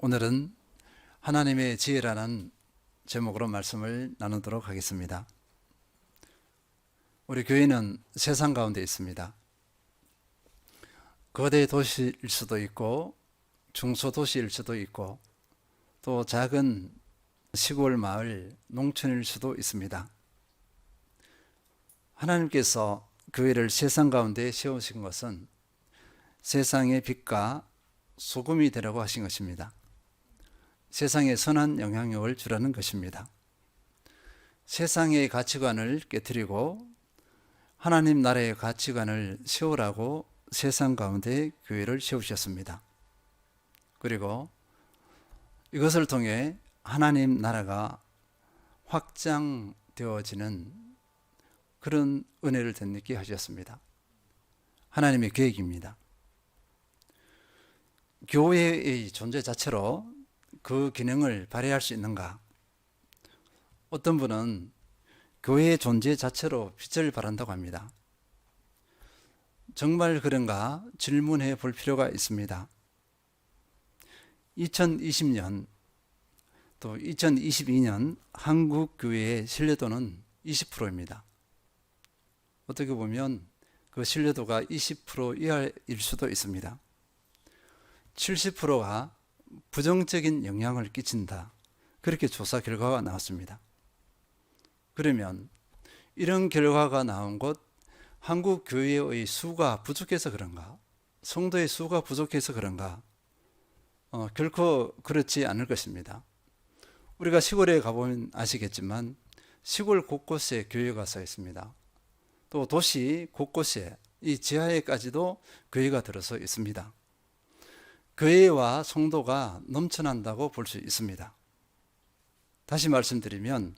오늘은 하나님의 지혜라는 제목으로 말씀을 나누도록 하겠습니다. 우리 교회는 세상 가운데 있습니다. 거대 도시일 수도 있고 중소 도시일 수도 있고 또 작은 시골 마을 농촌일 수도 있습니다. 하나님께서 교회를 세상 가운데 세우신 것은 세상의 빛과 소금이 되라고 하신 것입니다. 세상에 선한 영향력을 주라는 것입니다. 세상의 가치관을 깨뜨리고 하나님 나라의 가치관을 세우라고 세상 가운데 교회를 세우셨습니다. 그리고 이것을 통해 하나님 나라가 확장되어지는 그런 은혜를 덧입게 하셨습니다. 하나님의 계획입니다. 교회의 존재 자체로 그 기능을 발휘할 수 있는가? 어떤 분은 교회의 존재 자체로 빛을 발한다고 합니다. 정말 그런가 질문해 볼 필요가 있습니다. 2020년 또 2022년 한국 교회의 신뢰도는 20%입니다. 어떻게 보면 그 신뢰도가 20% 이하일 수도 있습니다. 70%가 부정적인 영향을 끼친다. 그렇게 조사 결과가 나왔습니다. 그러면 이런 결과가 나온 것 한국 교회의 수가 부족해서 그런가? 성도의 수가 부족해서 그런가? 어, 결코 그렇지 않을 것입니다. 우리가 시골에 가보면 아시겠지만 시골 곳곳에 교회가 서 있습니다. 또 도시 곳곳에 이 지하에까지도 교회가 들어서 있습니다. 교회와 성도가 넘쳐난다고 볼 수 있습니다. 다시 말씀드리면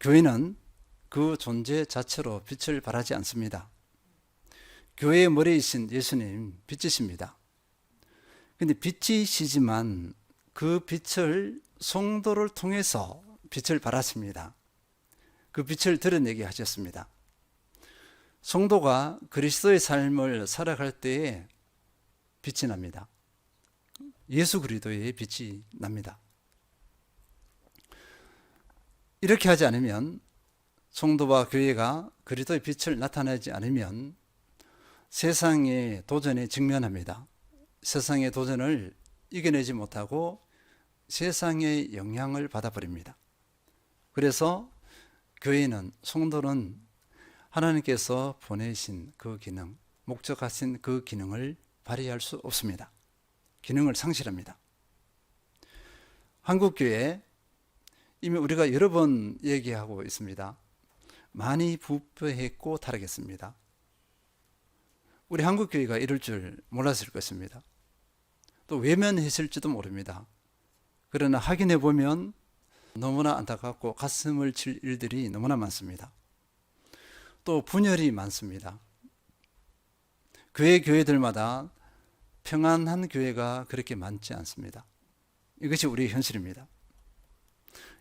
교회는 그 존재 자체로 빛을 발하지 않습니다. 교회의 머리이신 예수님 빛이십니다. 근데 빛이시지만 그 빛을 성도를 통해서 빛을 발하십니다. 그 빛을 드러내게 하셨습니다. 성도가 그리스도의 삶을 살아갈 때에 빛이 납니다. 예수 그리스도의 빛이 납니다. 이렇게 하지 않으면 성도와 교회가 그리스도의 빛을 나타내지 않으면 세상의 도전에 직면합니다. 세상의 도전을 이겨내지 못하고 세상의 영향을 받아버립니다. 그래서 교회는 성도는 하나님께서 보내신 그 기능, 목적하신 그 기능을 발휘할 수 없습니다. 기능을 상실합니다. 한국교회 이미 우리가 여러 번 얘기하고 있습니다. 많이 부패했고 타락했습니다. 우리 한국교회가 이럴 줄 몰랐을 것입니다. 또 외면했을지도 모릅니다. 그러나 확인해 보면 너무나 안타깝고 가슴을 칠 일들이 너무나 많습니다. 또 분열이 많습니다. 교회 교회들마다 평안한 교회가 그렇게 많지 않습니다. 이것이 우리의 현실입니다.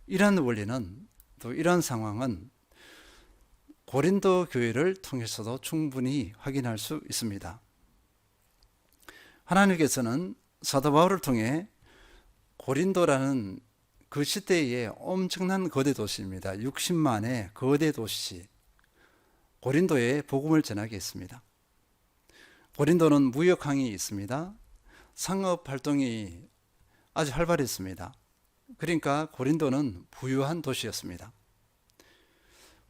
이러한 원리는 또 이러한 상황은 고린도 교회를 통해서도 충분히 확인할 수 있습니다. 하나님께서는 사도 바울을 통해 고린도라는 그 시대의 엄청난 거대 도시입니다. 60만의 거대 도시 고린도에 복음을 전하게 했습니다. 고린도는 무역항이 있습니다. 상업 활동이 아주 활발했습니다. 그러니까 고린도는 부유한 도시였습니다.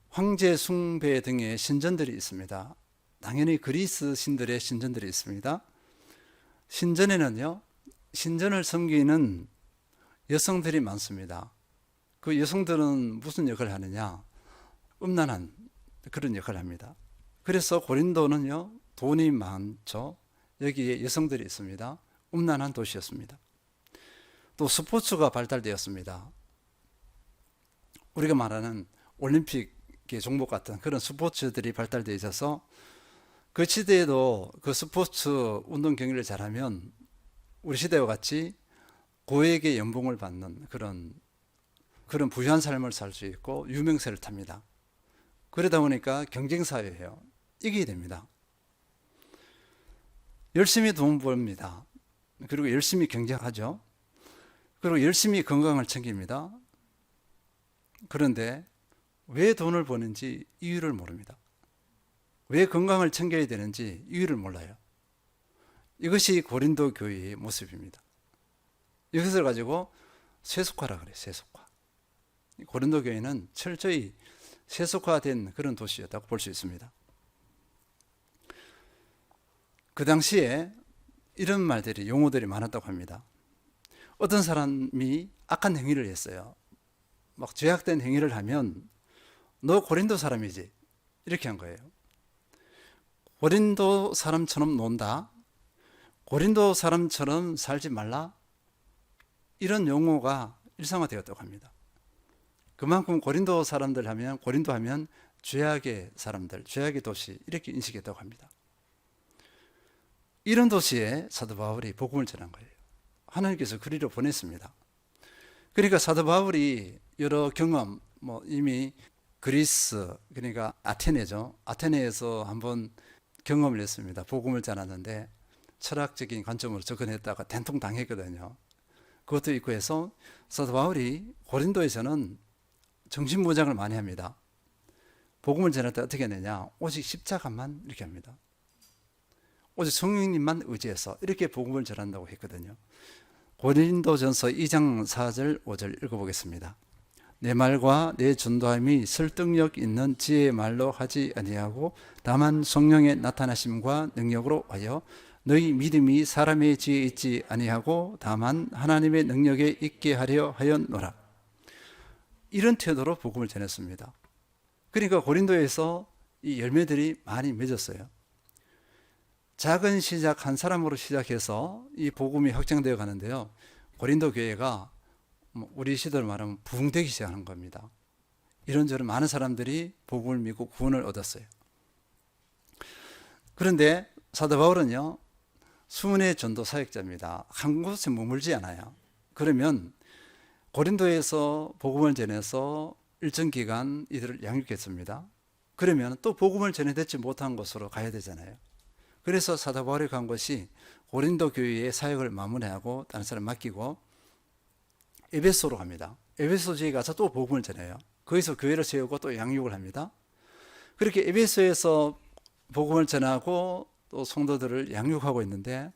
황제 숭배 등의 신전들이 있습니다. 당연히 그리스 신들의 신전들이 있습니다. 신전에는요, 신전을 섬기는 여성들이 많습니다. 그 여성들은 무슨 역할을 하느냐? 음란한 그런 역할을 합니다. 그래서 고린도는요, 돈이 많죠. 여기에 여성들이 있습니다. 음란한 도시였습니다. 또 스포츠가 발달되었습니다. 우리가 말하는 올림픽의 종목 같은 그런 스포츠들이 발달되어 있어서 그 시대에도 그 스포츠 운동 경기를 잘하면 우리 시대와 같이 고액의 연봉을 받는 그런 그런 부유한 삶을 살 수 있고 유명세를 탑니다. 그러다 보니까 경쟁 사회예요. 이겨야 됩니다. 열심히 돈 벌입니다. 그리고 열심히 경쟁하죠. 그리고 열심히 건강을 챙깁니다. 그런데 왜 돈을 버는지 이유를 모릅니다. 왜 건강을 챙겨야 되는지 이유를 몰라요. 이것이 고린도 교회의 모습입니다. 이것을 가지고 세속화라 그래요. 세속화. 고린도 교회는 철저히 세속화된 그런 도시였다고 볼 수 있습니다. 그 당시에 이런 말들이 용어들이 많았다고 합니다. 어떤 사람이 악한 행위를 했어요. 막 죄악된 행위를 하면 너 고린도 사람이지 이렇게 한 거예요. 고린도 사람처럼 논다. 고린도 사람처럼 살지 말라. 이런 용어가 일상화되었다고 합니다. 그만큼 고린도 사람들 하면 고린도 하면 죄악의 사람들, 죄악의 도시 이렇게 인식했다고 합니다. 이런 도시에 사도 바울이 복음을 전한 거예요. 하나님께서 그리로 보냈습니다. 그러니까 사도 바울이 여러 경험, 뭐 이미 그리스, 그러니까 아테네죠. 아테네에서 한번 경험을 했습니다. 복음을 전하는데 철학적인 관점으로 접근했다가 된통 당했거든요. 그것도 있고 해서 사도 바울이 고린도에서는 정신무장을 많이 합니다. 복음을 전할 때 어떻게 하느냐? 오직 십자가만 이렇게 합니다. 오직 성령님만 의지해서 이렇게 복음을 전한다고 했거든요. 고린도전서 2장 4절 5절 읽어보겠습니다. 내 말과 내 전도함이 설득력 있는 지혜의 말로 하지 아니하고 다만 성령의 나타나심과 능력으로 하여 너희 믿음이 사람의 지혜에 있지 아니하고 다만 하나님의 능력에 있게 하려 하였노라. 이런 태도로 복음을 전했습니다. 그러니까 고린도에서 이 열매들이 많이 맺었어요. 작은 시작 한 사람으로 시작해서 이 복음이 확장되어 가는데요. 고린도 교회가 뭐 우리 시대로 말하면 부흥되기 시작하는 겁니다. 이런저런 많은 사람들이 복음을 믿고 구원을 얻었어요. 그런데 사도 바울은요, 수문의 전도 사역자입니다. 한 곳에 머물지 않아요. 그러면 고린도에서 복음을 전해서 일정 기간 이들을 양육했습니다. 그러면 또 복음을 전해듣지 못한 곳으로 가야 되잖아요. 그래서 사도 바울이 간 것이 고린도 교회의 사역을 마무리하고 다른 사람 맡기고 에베소로 갑니다. 에베소지에 가서 또 복음을 전해요. 거기서 교회를 세우고 또 양육을 합니다. 그렇게 에베소에서 복음을 전하고 또 성도들을 양육하고 있는데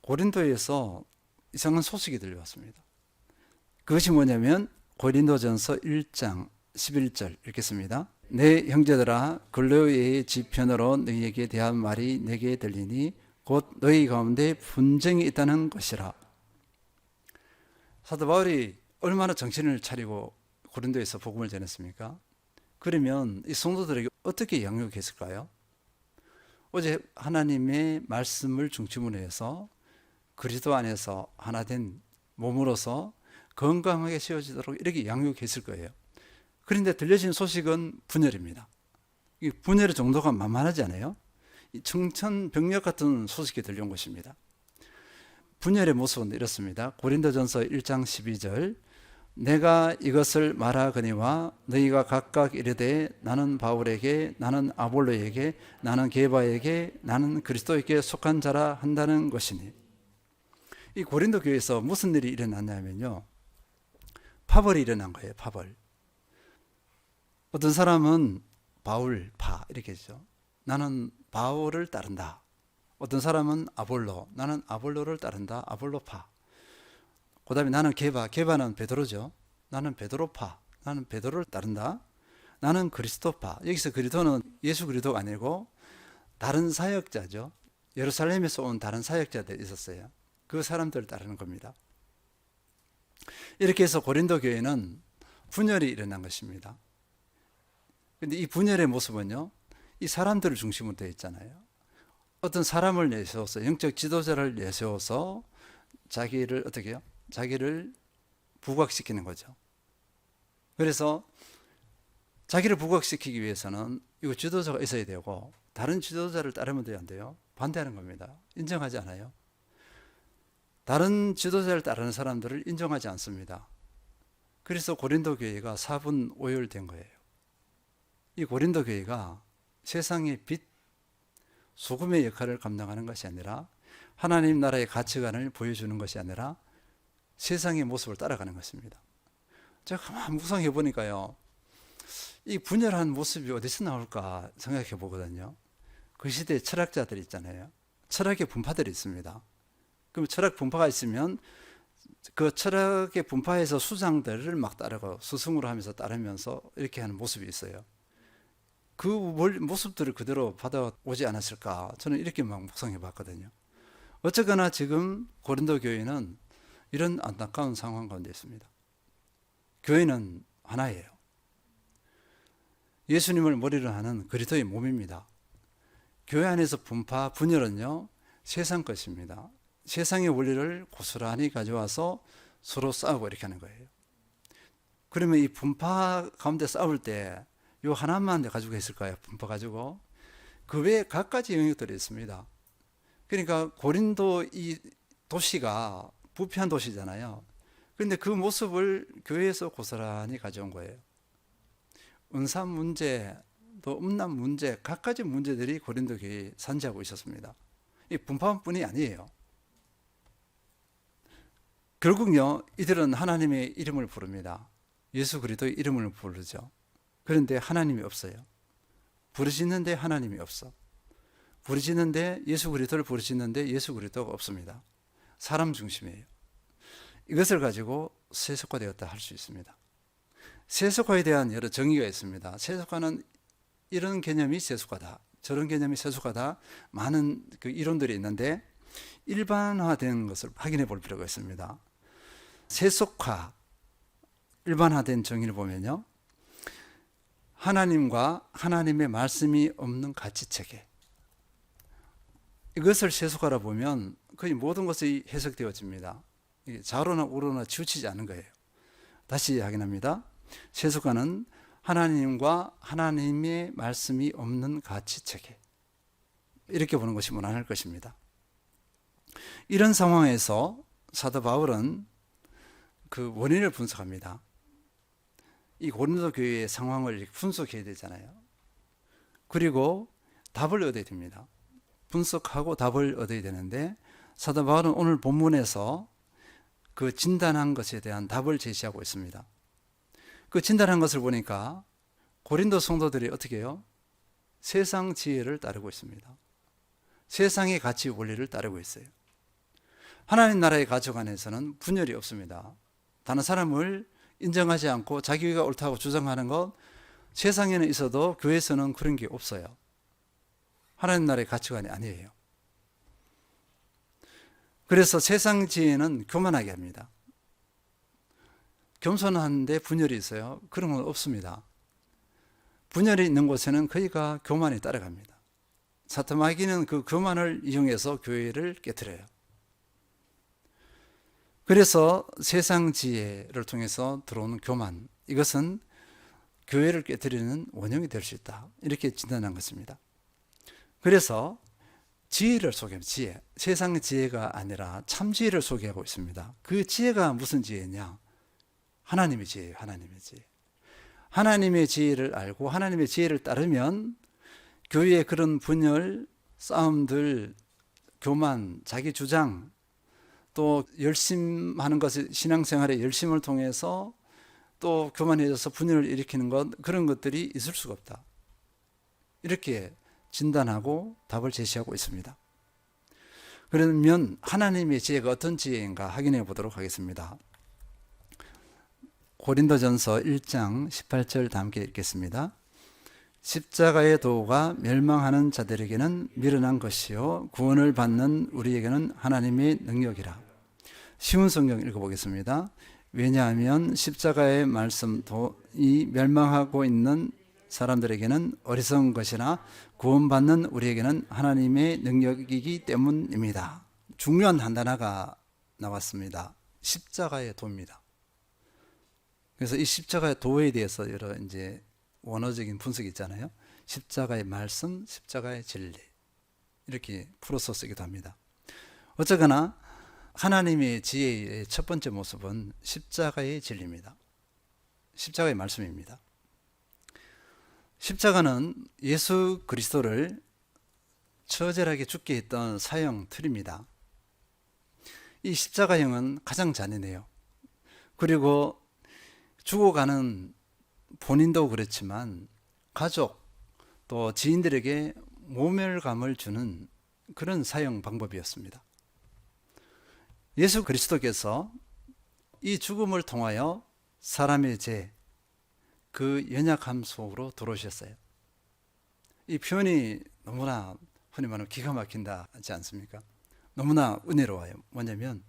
고린도에서 이상한 소식이 들려왔습니다. 그것이 뭐냐면 고린도전서 1장 11절 읽겠습니다. 내 형제들아 근로의 지편으로 너희에게 대한 말이 내게 들리니 곧 너희 가운데 분쟁이 있다는 것이라. 사도 바울이 얼마나 정신을 차리고 고린도에서 복음을 전했습니까? 그러면 이 성도들에게 어떻게 양육했을까요? 어제 하나님의 말씀을 중심으로 해서 그리스도 안에서 하나 된 몸으로서 건강하게 세워지도록 이렇게 양육했을 거예요. 그런데 들려진 소식은 분열입니다. 이 분열의 정도가 만만하지 않아요? 청천벽력 같은 소식이 들려온 것입니다. 분열의 모습은 이렇습니다. 고린도전서 1장 12절 내가 이것을 말하거니와 너희가 각각 이르되 나는 바울에게 나는 아볼로에게 나는 게바에게 나는 그리스도에게 속한 자라 한다는 것이니 이 고린도 교회에서 무슨 일이 일어났냐면요 파벌이 일어난 거예요 파벌 어떤 사람은 바울 파 이렇게 했죠 나는 바울을 따른다 어떤 사람은 아볼로 나는 아볼로를 따른다 아볼로파 그 다음에 나는 게바, 게바는 베드로죠. 나는 베드로파, 나는 베드로를 따른다. 나는 그리스도파. 여기서 그리스도는 예수 그리스도가 아니고 다른 사역자죠. 예루살렘에서 온 다른 사역자들 있었어요. 그 사람들을 따르는 겁니다. 이렇게 해서 고린도 교회는 분열이 일어난 것입니다. 근데 이 분열의 모습은요, 이 사람들을 중심으로 되어 있잖아요. 어떤 사람을 내세워서, 영적 지도자를 내세워서 자기를 어떻게 해요? 자기를 부각시키는 거죠. 그래서 자기를 부각시키기 위해서는 이거 지도자가 있어야 되고 다른 지도자를 따르면 돼안 돼요? 반대하는 겁니다. 인정하지 않아요. 다른 지도자를 따르는 사람들을 인정하지 않습니다. 그래서 고린도 교회가 4분 오열된 거예요. 이 고린도 교회가 세상의 빛, 소금의 역할을 감당하는 것이 아니라 하나님 나라의 가치관을 보여주는 것이 아니라 세상의 모습을 따라가는 것입니다. 제가 가만 묵상해 보니까요. 이 분열한 모습이 어디서 나올까 생각해 보거든요. 그 시대에 철학자들이 있잖아요. 철학의 분파들이 있습니다. 그럼 철학 분파가 있으면 그 철학의 분파에서 수장들을 막 따르고 스승으로 하면서 따르면서 이렇게 하는 모습이 있어요. 그 뭘- 모습들을 그대로 받아오지 않았을까? 저는 이렇게 막 묵상해 봤거든요. 어쨌거나 지금 고린도 교회는 이런 안타까운 상황 가운데 있습니다. 교회는 하나예요. 예수님을 머리로 하는 그리스도의 몸입니다. 교회 안에서 분파, 분열은요, 세상 것입니다. 세상의 원리를 고스란히 가져와서 서로 싸우고 이렇게 하는 거예요. 그러면 이 분파 가운데 싸울 때 요 하나만 가지고 있을까요? 분파 가지고. 그 외에 갖가지 영역들이 있습니다. 그러니까 고린도 이 도시가 부패한 도시잖아요. 그런데 그 모습을 교회에서 고스란히 가져온 거예요. 은사 문제, 또 음란 문제, 갖가지 문제들이 고린도 교회에 산지하고 있었습니다. 이 분파뿐이 아니에요. 결국요, 이들은 하나님의 이름을 부릅니다. 예수 그리스도의 이름을 부르죠. 그런데 하나님이 없어요. 부르짖는데 하나님이 없어. 부르짖는데 예수 그리스도를 부르짖는데 예수 그리스도가 없습니다. 사람 중심이에요. 이것을 가지고 세속화되었다 할 수 있습니다. 세속화에 대한 여러 정의가 있습니다. 세속화는 이런 개념이 세속화다. 저런 개념이 세속화다. 많은 그 이론들이 있는데 일반화된 것을 확인해 볼 필요가 있습니다. 세속화, 일반화된 정의를 보면요. 하나님과 하나님의 말씀이 없는 가치 체계. 이것을 세속화라 보면 거의 모든 것이 해석되어집니다. 좌로나 우로나 치우치지 않은 거예요. 다시 확인합니다. 세속화는 하나님과 하나님의 말씀이 없는 가치 체계. 이렇게 보는 것이 무난할 것입니다. 이런 상황에서 사도 바울은 그 원인을 분석합니다. 이 고린도 교회의 상황을 분석해야 되잖아요. 그리고 답을 얻어야 됩니다. 분석하고 답을 얻어야 되는데 사도 바울은 오늘 본문에서 그 진단한 것에 대한 답을 제시하고 있습니다. 그 진단한 것을 보니까 고린도 성도들이 어떻게 해요? 세상 지혜를 따르고 있습니다. 세상의 가치 원리를 따르고 있어요. 하나님 나라의 가족 안에서는 분열이 없습니다. 다른 사람을 인정하지 않고 자기가 옳다고 주장하는 것 세상에는 있어도 교회에서는 그런 게 없어요. 하나님 나라의 가치관이 아니에요. 그래서 세상 지혜는 교만하게 합니다. 겸손한데 분열이 있어요. 그런 건 없습니다. 분열이 있는 곳에는 거의가 교만이 따라갑니다. 사토마귀는 그 교만을 이용해서 교회를 깨뜨려요. 그래서 세상 지혜를 통해서 들어오는 교만, 이것은 교회를 깨뜨리는 원형이 될 수 있다. 이렇게 진단한 것입니다. 그래서 지혜를 소개합니다. 지혜. 세상 지혜가 아니라 참 지혜를 소개하고 있습니다. 그 지혜가 무슨 지혜냐? 하나님의 지혜예요. 하나님의 지혜. 하나님의 지혜를 알고 하나님의 지혜를 따르면 교회의 그런 분열, 싸움들, 교만, 자기 주장, 또 열심하는 것을 신앙생활의 열심을 통해서 또 교만해져서 분열을 일으키는 것 그런 것들이 있을 수가 없다. 이렇게 진단하고 답을 제시하고 있습니다. 그러면 하나님의 지혜가 어떤 지혜인가 확인해 보도록 하겠습니다. 고린도전서 1장 18절 다 함께 읽겠습니다. 십자가의 도가 멸망하는 자들에게는 미련한 것이요 구원을 받는 우리에게는 하나님의 능력이라. 쉬운 성경 읽어보겠습니다. 왜냐하면 십자가의 말씀도 이 멸망하고 있는 사람들에게는 어리석은 것이나 구원받는 우리에게는 하나님의 능력이기 때문입니다. 중요한 한 단어가 나왔습니다. 십자가의 도입니다. 그래서 이 십자가의 도에 대해서 여러 이제 원어적인 분석이 있잖아요. 십자가의 말씀, 십자가의 진리. 이렇게 풀어서 쓰기도 합니다. 어쨌거나 하나님의 지혜의 첫 번째 모습은 십자가의 진리입니다. 십자가의 말씀입니다. 십자가는 예수 그리스도를 처절하게 죽게 했던 사형 틀입니다. 이 십자가형은 가장 잔인해요. 그리고 죽어가는 본인도 그렇지만 가족 또 지인들에게 모멸감을 주는 그런 사형 방법이었습니다. 예수 그리스도께서 이 죽음을 통하여 사람의 죄, 그 연약함 속으로 들어오셨어요. 이 표현이 너무나 흔히 말하면 기가 막힌다 하지 않습니까? 너무나 은혜로워요. 뭐냐면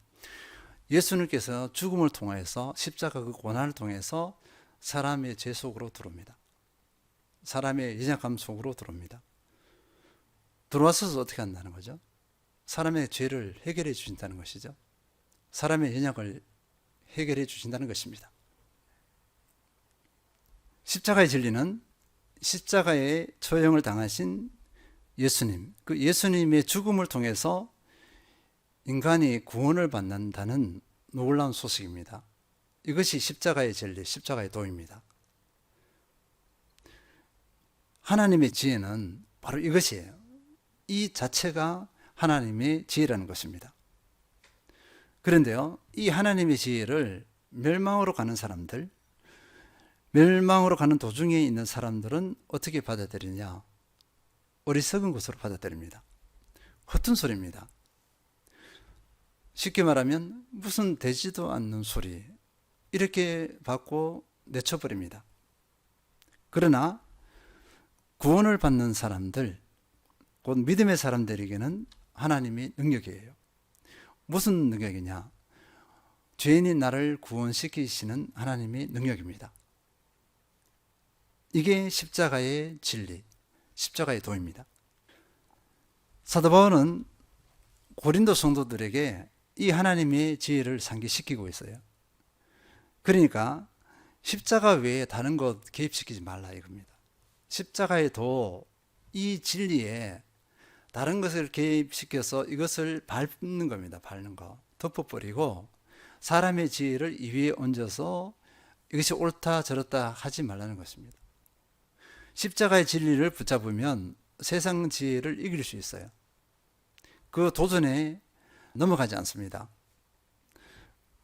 예수님께서 죽음을 통해서 십자가 그 고난을 통해서 사람의 죄 속으로 들어옵니다. 사람의 연약함 속으로 들어옵니다. 들어와서 어떻게 한다는 거죠? 사람의 죄를 해결해 주신다는 것이죠. 사람의 연약을 해결해 주신다는 것입니다. 십자가의 진리는 십자가의 처형을 당하신 예수님, 그 예수님의 죽음을 통해서 인간이 구원을 받는다는 놀라운 소식입니다. 이것이 십자가의 진리, 십자가의 도입니다. 하나님의 지혜는 바로 이것이에요. 이 자체가 하나님의 지혜라는 것입니다. 그런데요, 이 하나님의 지혜를 멸망으로 가는 사람들, 멸망으로 가는 도중에 있는 사람들은 어떻게 받아들이냐? 어리석은 것으로 받아들입니다. 허튼 소리입니다. 쉽게 말하면 무슨 되지도 않는 소리 이렇게 받고 내쳐버립니다. 그러나 구원을 받는 사람들, 곧 믿음의 사람들에게는 하나님이 능력이에요. 무슨 능력이냐? 죄인인 나를 구원시키시는 하나님의 능력입니다. 이게 십자가의 진리, 십자가의 도입니다. 사도 바울은 고린도 성도들에게 이 하나님의 지혜를 상기시키고 있어요. 그러니까 십자가 외에 다른 것 개입시키지 말라 이겁니다. 십자가의 도, 이 진리에 다른 것을 개입시켜서 이것을 밟는 겁니다. 밟는 거. 덮어버리고 사람의 지혜를 이 위에 얹어서 이것이 옳다 저렇다 하지 말라는 것입니다. 십자가의 진리를 붙잡으면 세상 지혜를 이길 수 있어요. 그 도전에 넘어가지 않습니다.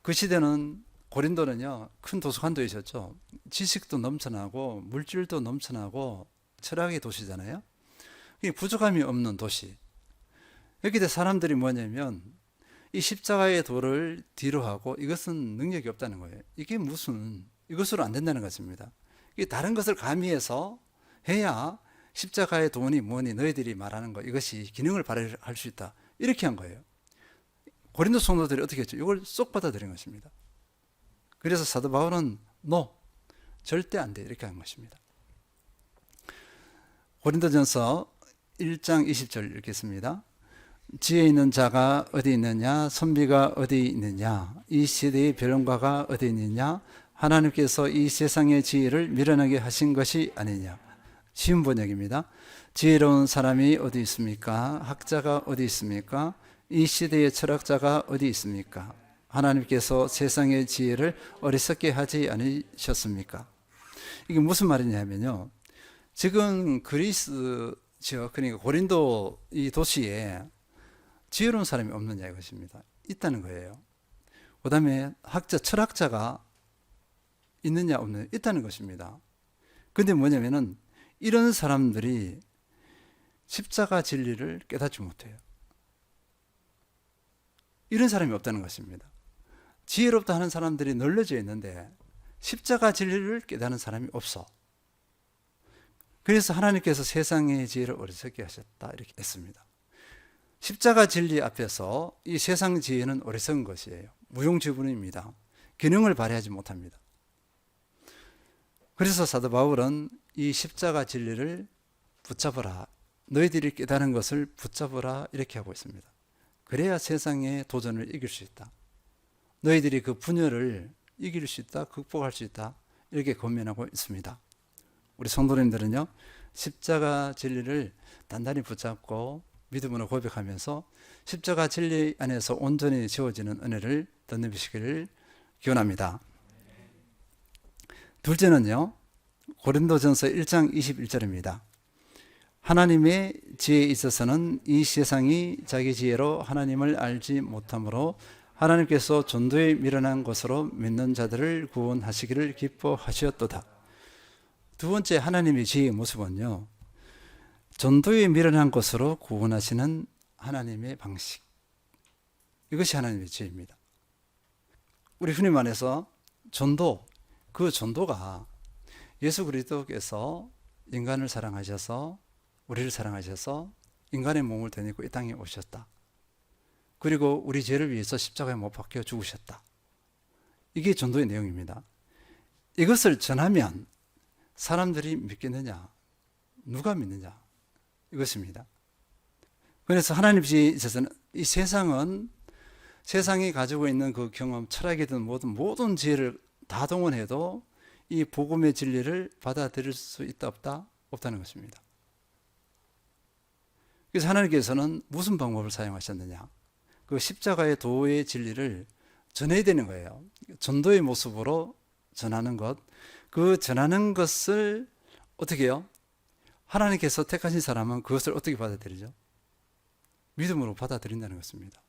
그 시대는 고린도는요 큰 도서관도 있었죠. 지식도 넘쳐나고 물질도 넘쳐나고 철학의 도시잖아요. 부족함이 없는 도시. 여기에 사람들이 뭐냐면 이 십자가의 도를 뒤로 하고 이것은 능력이 없다는 거예요. 이게 무슨 이것으로 안 된다는 것입니다. 이 다른 것을 가미해서 해야 십자가의 돈이 뭐니 너희들이 말하는 거 이것이 기능을 발휘할 수 있다. 이렇게 한 거예요. 고린도 성도들이 어떻게 했죠? 이걸 쏙 받아들인 것입니다. 그래서 사도 바울은 no, 절대 안 돼. 이렇게 한 것입니다. 고린도전서 1장 20절 읽겠습니다. 지혜 있는 자가 어디 있느냐? 선비가 어디 있느냐? 이 시대의 변론가가 어디 있느냐? 하나님께서 이 세상의 지혜를 밀어내게 하신 것이 아니냐? 쉬운 번역입니다. 지혜로운 사람이 어디 있습니까? 학자가 어디 있습니까? 이 시대의 철학자가 어디 있습니까? 하나님께서 세상의 지혜를 어리석게 하지 않으셨습니까? 이게 무슨 말이냐면요. 지금 그리스 지역, 그러니까 고린도 이 도시에 지혜로운 사람이 없느냐 이것입니다. 있다는 거예요. 그 다음에 학자, 철학자가 있느냐 없느냐 있다는 것입니다. 근데 뭐냐면은 이런 사람들이 십자가 진리를 깨닫지 못해요. 이런 사람이 없다는 것입니다. 지혜롭다 하는 사람들이 널려져 있는데 십자가 진리를 깨닫는 사람이 없어. 그래서 하나님께서 세상의 지혜를 어리석게 하셨다 이렇게 했습니다. 십자가 진리 앞에서 이 세상 지혜는 어리석은 것이에요. 무용지분입니다. 기능을 발휘하지 못합니다. 그래서 사도 바울은 이 십자가 진리를 붙잡아라. 너희들이 깨달은 것을 붙잡아라. 이렇게 하고 있습니다. 그래야 세상의 도전을 이길 수 있다. 너희들이 그 분열을 이길 수 있다. 극복할 수 있다. 이렇게 권면하고 있습니다. 우리 성도님들은요, 십자가 진리를 단단히 붙잡고 믿음으로 고백하면서 십자가 진리 안에서 온전히 지워지는 은혜를 덧입으시기를 기원합니다. 둘째는요. 고린도전서 1장 21절입니다. 하나님의 지혜에 있어서는 이 세상이 자기 지혜로 하나님을 알지 못하므로 하나님께서 전도에 미련한 것으로 믿는 자들을 구원하시기를 기뻐하시었도다. 두 번째 하나님의 지혜의 모습은요. 전도에 미련한 것으로 구원하시는 하나님의 방식. 이것이 하나님의 지혜입니다. 우리 흔히 말해서 전도, 그 전도가 예수 그리스도께서 인간을 사랑하셔서 우리를 사랑하셔서 인간의 몸을 되내고 이 땅에 오셨다. 그리고 우리 죄를 위해서 십자가에 못 박혀 죽으셨다. 이게 전도의 내용입니다. 이것을 전하면 사람들이 믿겠느냐? 누가 믿느냐? 이것입니다. 그래서 하나님이 있어서는 이 세상은 세상이 가지고 있는 그 경험, 철학이든 뭐든 모든 지혜를 다 동원해도 이 복음의 진리를 받아들일 수 있다 없다 없다는 것입니다. 그래서 하나님께서는 무슨 방법을 사용하셨느냐? 그 십자가의 도의 진리를 전해야 되는 거예요. 전도의 모습으로 전하는 것. 그 전하는 것을 어떻게 해요? 하나님께서 택하신 사람은 그것을 어떻게 받아들이죠? 믿음으로 받아들인다는 것입니다.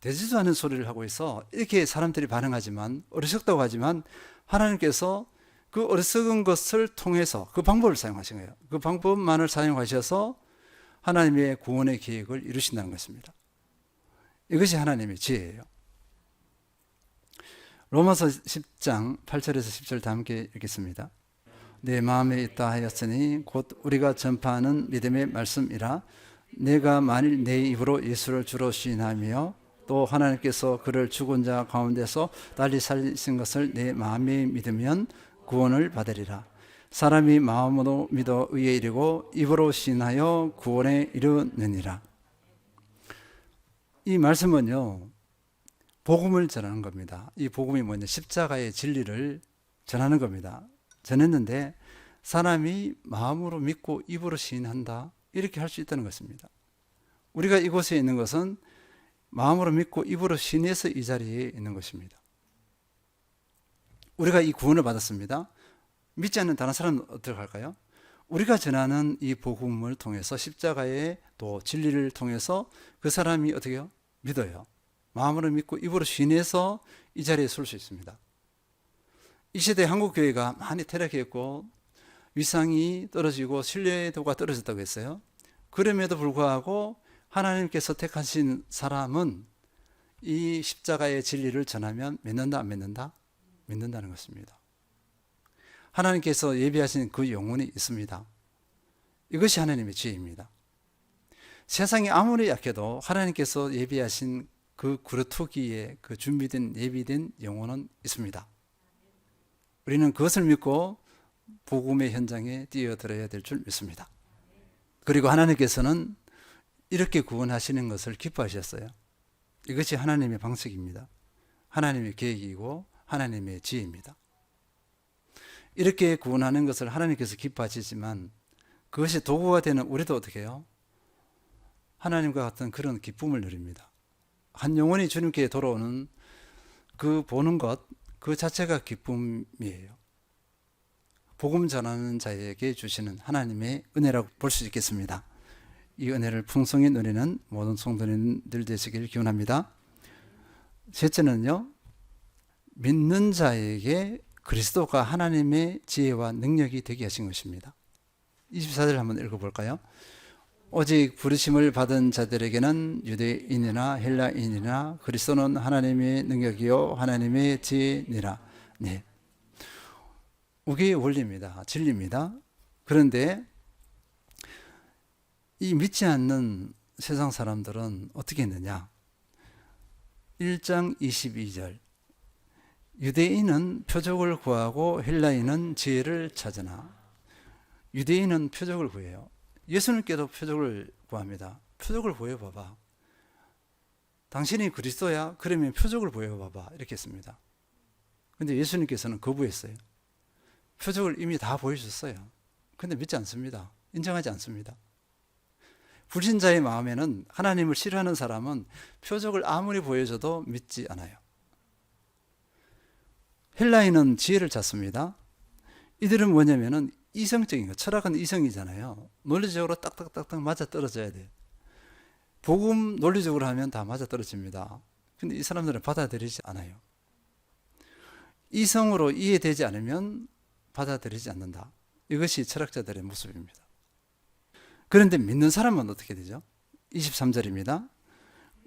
되지도 않은 소리를 하고 있어 이렇게 사람들이 반응하지만 어리석다고 하지만 하나님께서 그 어리석은 것을 통해서 그 방법을 사용하신 거예요. 그 방법만을 사용하셔서 하나님의 구원의 계획을 이루신다는 것입니다. 이것이 하나님의 지혜예요. 로마서 10장 8절에서 10절 다 함께 읽겠습니다. 내 마음에 있다 하였으니 곧 우리가 전파하는 믿음의 말씀이라 내가 만일 내 입으로 예수를 주로 시인하며 또 하나님께서 그를 죽은 자 가운데서 달리 살리신 것을 내 마음에 믿으면 구원을 받으리라. 사람이 마음으로 믿어 의에 이르고 입으로 시인하여 구원에 이르느니라. 이 말씀은요. 복음을 전하는 겁니다. 이 복음이 뭐냐? 십자가의 진리를 전하는 겁니다. 전했는데 사람이 마음으로 믿고 입으로 시인한다. 이렇게 할 수 있다는 것입니다. 우리가 이곳에 있는 것은 마음으로 믿고 입으로 신해서 이 자리에 있는 것입니다. 우리가 이 구원을 받았습니다. 믿지 않는 다른 사람은 어떻게 할까요? 우리가 전하는 이 복음을 통해서 십자가의 또 진리를 통해서 그 사람이 어떻게 요 믿어요. 마음으로 믿고 입으로 신해서 이 자리에 설 수 있습니다. 이 시대 한국 교회가 많이 퇴락했고 위상이 떨어지고 신뢰도가 떨어졌다고 했어요. 그럼에도 불구하고 하나님께서 택하신 사람은 이 십자가의 진리를 전하면 믿는다 안 믿는다? 믿는다는 것입니다. 하나님께서 예비하신 그 영혼이 있습니다. 이것이 하나님의 지혜입니다. 세상이 아무리 약해도 하나님께서 예비하신 그 그루터기에 그 준비된 예비된 영혼은 있습니다. 우리는 그것을 믿고 복음의 현장에 뛰어들어야 될 줄 믿습니다. 그리고 하나님께서는 이렇게 구원하시는 것을 기뻐하셨어요. 이것이 하나님의 방식입니다. 하나님의 계획이고 하나님의 지혜입니다. 이렇게 구원하는 것을 하나님께서 기뻐하시지만 그것이 도구가 되는 우리도 어떻게 해요? 하나님과 같은 그런 기쁨을 누립니다. 한 영혼이 주님께 돌아오는 그 보는 것, 그 자체가 기쁨이에요. 복음 전하는 자에게 주시는 하나님의 은혜라고 볼 수 있겠습니다. 이 은혜를 풍성히 누리는 모든 성도님들 되시길 기원합니다. 셋째는요, 믿는 자에게 그리스도가 하나님의 지혜와 능력이 되게 하신 것입니다. 24절 한번 읽어볼까요? 오직 부르심을 받은 자들에게는 유대인이나 헬라인이나 그리스도는 하나님의 능력이요 하나님의 지혜니라. 네. 우리의 원리입니다. 진리입니다. 그런데 이 믿지 않는 세상 사람들은 어떻게 했느냐? 1장 22절. 유대인은 표적을 구하고 헬라인은 지혜를 찾으나 유대인은 표적을 구해요. 예수님께도 표적을 구합니다. 표적을 보여봐봐. 당신이 그리스도야? 그러면 표적을 보여봐봐. 이렇게 했습니다. 근데 예수님께서는 거부했어요. 표적을 이미 다 보여줬어요. 근데 믿지 않습니다. 인정하지 않습니다. 불신자의 마음에는 하나님을 싫어하는 사람은 표적을 아무리 보여줘도 믿지 않아요. 헬라인은 지혜를 찾습니다. 이들은 뭐냐면은 이성적인 거, 철학은 이성이잖아요. 논리적으로 딱딱딱딱 맞아 떨어져야 돼. 복음 논리적으로 하면 다 맞아 떨어집니다. 근데 이 사람들은 받아들이지 않아요. 이성으로 이해되지 않으면 받아들이지 않는다. 이것이 철학자들의 모습입니다. 그런데 믿는 사람은 어떻게 되죠? 23절입니다.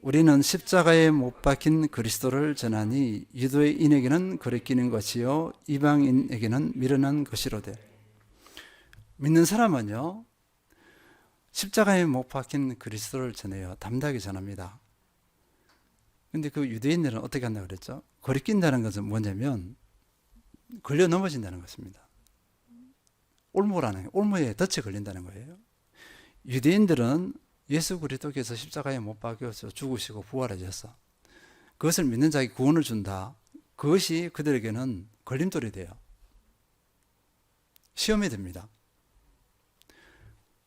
우리는 십자가에 못 박힌 그리스도를 전하니 유도인에게는 거리끼는 것이요 이방인에게는 미련한 것이로되 믿는 사람은요 십자가에 못 박힌 그리스도를 전해요 담대하게 전합니다. 근데 그 유대인들은 어떻게 한다고 그랬죠? 거리낀다는 것은 뭐냐면 걸려 넘어진다는 것입니다. 올무라는 올무에 덫에 걸린다는 거예요. 유대인들은 예수 그리스도께서 십자가에 못 박혀서 죽으시고 부활하셨어. 그것을 믿는 자에게 구원을 준다. 그것이 그들에게는 걸림돌이 돼요. 시험에 듭니다.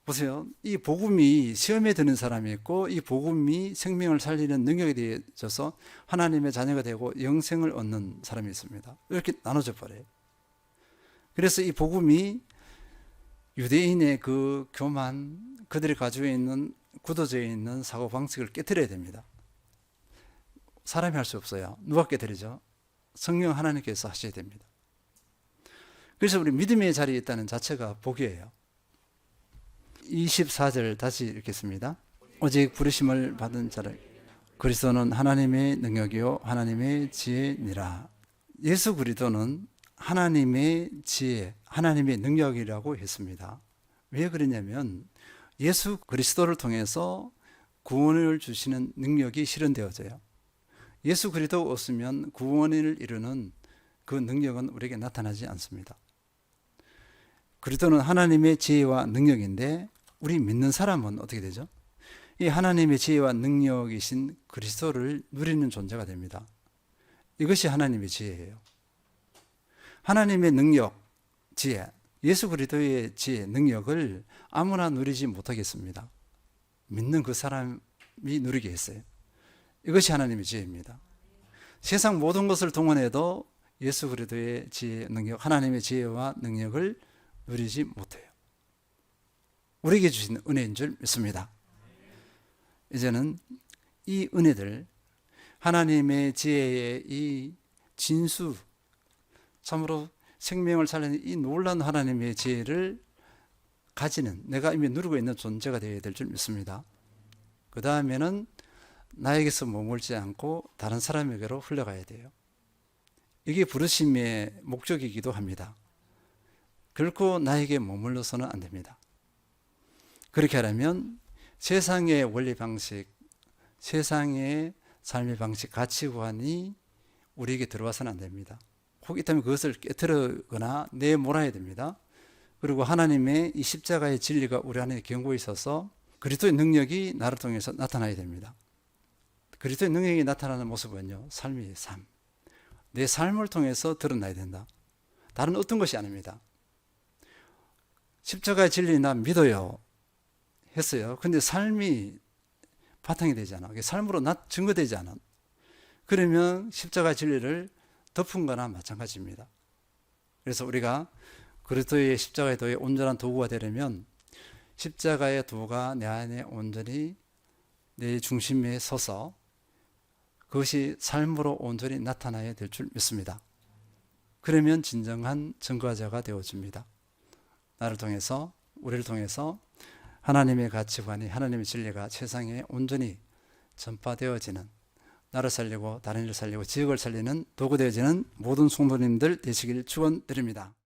보세요. 이 복음이 시험에 드는 사람이 있고 이 복음이 생명을 살리는 능력이 되어져서 하나님의 자녀가 되고 영생을 얻는 사람이 있습니다. 이렇게 나눠져 버려요. 그래서 이 복음이 유대인의 그 교만, 그들이 가지고 있는 굳어져 있는 사고 방식을 깨뜨려야 됩니다. 사람이 할 수 없어요. 누가 깨뜨리죠? 성령 하나님께서 하셔야 됩니다. 그래서 우리 믿음의 자리에 있다는 자체가 복이에요. 24절 다시 읽겠습니다. 오직 부르심을 받은 자를 그리스도는 하나님의 능력이요 하나님의 지혜니라. 예수 그리스도는 하나님의 지혜, 하나님의 능력이라고 했습니다. 왜 그러냐면 예수 그리스도를 통해서 구원을 주시는 능력이 실현되어져요. 예수 그리스도 없으면 구원을 이루는 그 능력은 우리에게 나타나지 않습니다. 그리스도는 하나님의 지혜와 능력인데 우리 믿는 사람은 어떻게 되죠? 이 하나님의 지혜와 능력이신 그리스도를 누리는 존재가 됩니다. 이것이 하나님의 지혜예요. 하나님의 능력, 지혜, 예수 그리스도의 지혜, 능력을 아무나 누리지 못하겠습니다. 믿는 그 사람이 누리게 했어요. 이것이 하나님의 지혜입니다. 세상 모든 것을 동원해도 예수 그리스도의 지혜, 능력, 하나님의 지혜와 능력을 누리지 못해요. 우리에게 주신 은혜인 줄 믿습니다. 이제는 이 은혜들, 하나님의 지혜의 이 진수, 참으로 생명을 살리는 이 놀라운 하나님의 지혜를 가지는 내가 이미 누리고 있는 존재가 되어야 될 줄 믿습니다. 그 다음에는 나에게서 머물지 않고 다른 사람에게로 흘러가야 돼요. 이게 부르심의 목적이기도 합니다. 결코 나에게 머물러서는 안 됩니다. 그렇게 하려면 세상의 원리 방식, 세상의 삶의 방식, 가치관이 우리에게 들어와서는 안 됩니다. 혹 있다면 그것을 깨뜨리거나 내몰아야 됩니다. 그리고 하나님의 이 십자가의 진리가 우리 안에 견고해 있어서 그리스도의 능력이 나를 통해서 나타나야 됩니다. 그리스도의 능력이 나타나는 모습은요, 삶이 삶. 내 삶을 통해서 드러나야 된다. 다른 어떤 것이 아닙니다. 십자가의 진리 나 믿어요. 했어요. 근데 삶이 바탕이 되지 않아. 삶으로 나 증거되지 않아. 그러면 십자가 진리를 덮은 거나 마찬가지입니다. 그래서 우리가 그리스도의 십자가의 도의 온전한 도구가 되려면 십자가의 도가 내 안에 온전히 내 중심에 서서 그것이 삶으로 온전히 나타나야 될 줄 믿습니다. 그러면 진정한 증거자가 되어집니다. 나를 통해서 우리를 통해서 하나님의 가치관이 하나님의 진리가 세상에 온전히 전파되어지는 나를 살리고 다른 일을 살리고 지역을 살리는 도구 되어지는 모든 성도님들 되시길 축원드립니다.